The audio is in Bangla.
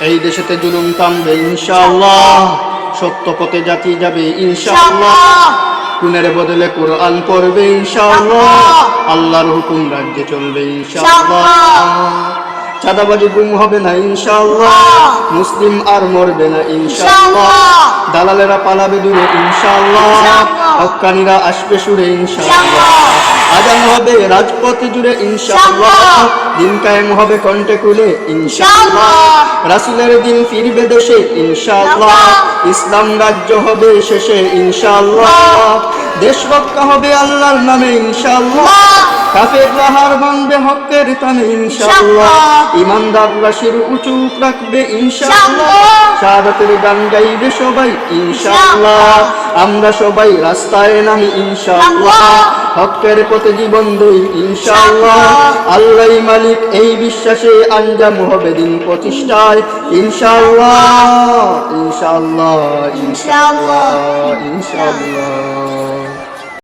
এই দেশেতে জুলুম থামবে ইনশাআল্লাহ। সত্য পথে জাতি যাবে ইনশাআল্লাহ। কুনের বদলে কোরআন পড়বে ইনশাআল্লাহ। আল্লাহর হুকুম রাজ্যে চলবে ইনশাআল্লাহ। চাঁদাবাজি গুম হবে না ইনশাআল্লাহ। মুসলিম আর মরবে না ইনশাআল্লাহ। দালালেরা পালাবে দূরে ইনশাআল্লাহ। হক্কানিরা আসবে সুরে ইনশাআল্লাহ। আজান হবে রাজপথে জুড়ে ইনশাআল্লাহ। দিন কায়েম হবে কণ্ঠে কুলে ইনশাআল্লাহ। রাসুলের দিন ফিরবে দেশে ইনশাআল্লাহ। ইসলাম রাজ্য হবে শেষে ইনশাআল্লাহ। দেশ রক্ষা হবে আল্লাহর নামে ইনশাআল্লাহ। কাফের হার ভাঙবে হকের টানে ইনশাআল্লাহ। ইমানদাররা শির উঁচু রাখবে ইনশাআল্লাহ। শাহাদাতের গান গাইবে সবাই ইনশাআল্লাহ। আমরা সবাই রাস্তায় নামি ইনশাআল্লাহ। হকের পথে জীবন দেই, ইনশাআল্লাহ। আল্লাহ মালিক, এই বিশ্বাসে আঞ্জাম হবে দিন প্রতিষ্ঠায় ইনশাআল্লাহ ইনশাআল্লাহ ইনশাআল্লাহ ইনশাআল্লাহ।